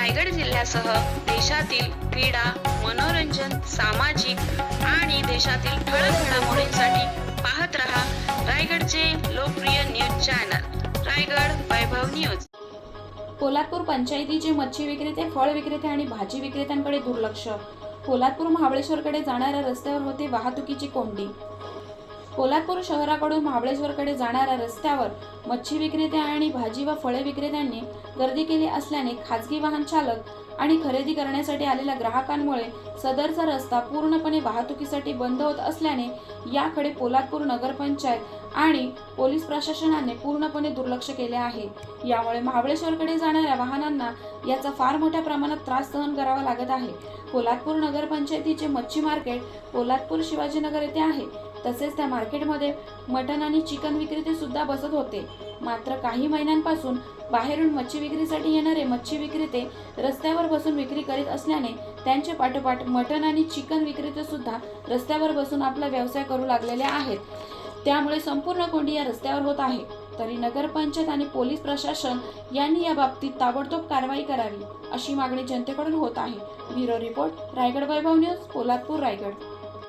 रायगड जिल्ह्यासह देशातील क्रीडा मनोरंजन सामाजिक आणि देशातील ठळक घडामोडींसाठी पाहत रहा रायगडचे लोकप्रिय news channel. Raigad Vaibhav news. Poladpur पंचायतीचे मच्छी विक्रेते फळ विक्रेते आणि भाजी विक्रेत्यांकडे दुर्लक्ष. पोलादपूर महाबळेश्वरकडे जाणाऱ्या रस्त्यावर होते वाहतुकीची कोंडी. पोलादपूर शहराकडून महाबळेश्वरकडे जाणाऱ्या रस्त्यावर मच्छी विक्रेते आणि भाजी व फळे विक्रेत्यांनी गर्दी केली असल्याने खाजगी वाहन चालक आणि खरेदी करण्यासाठी आलेल्या ग्राहकांमुळे सदरचा रस्ता पूर्णपणे वाहतुकीसाठी बंद होत असल्याने याकडे पोलादपूर नगरपंचायत आणि पोलीस प्रशासनाने पूर्णपणे दुर्लक्ष केले आहे. यामुळे महाबळेश्वरकडे जाणाऱ्या वाहनांना याचा फार मोठ्या प्रमाणात त्रास सहन करावा लागत आहे. पोलादपूर नगरपंचायतीचे मच्छी मार्केट पोलादपूर शिवाजीनगर येथे आहे. तसेच त्या मार्केटमध्ये मटण आणि चिकन विक्रेते सुद्धा बसत होते. मात्र काही महिन्यांपासून बाहेरून मच्छी विक्रीसाठी येणारे मच्छी विक्रेते रस्त्यावर बसून विक्री करीत असल्याने त्यांचे पाठोपाठ मटण आणि चिकन विक्रेते सुद्धा रस्त्यावर बसून आपला व्यवसाय करू लागलेले आहेत. त्यामुळे संपूर्ण कोंडी या रस्त्यावर होत आहे. तरी नगरपंचायत आणि पोलीस प्रशासन यांनी या बाबतीत ताबडतोब कारवाई करावी अशी मागणी जनतेकडून होत आहे. Bureau report Raigad Vaibhav news Poladpur Raigad.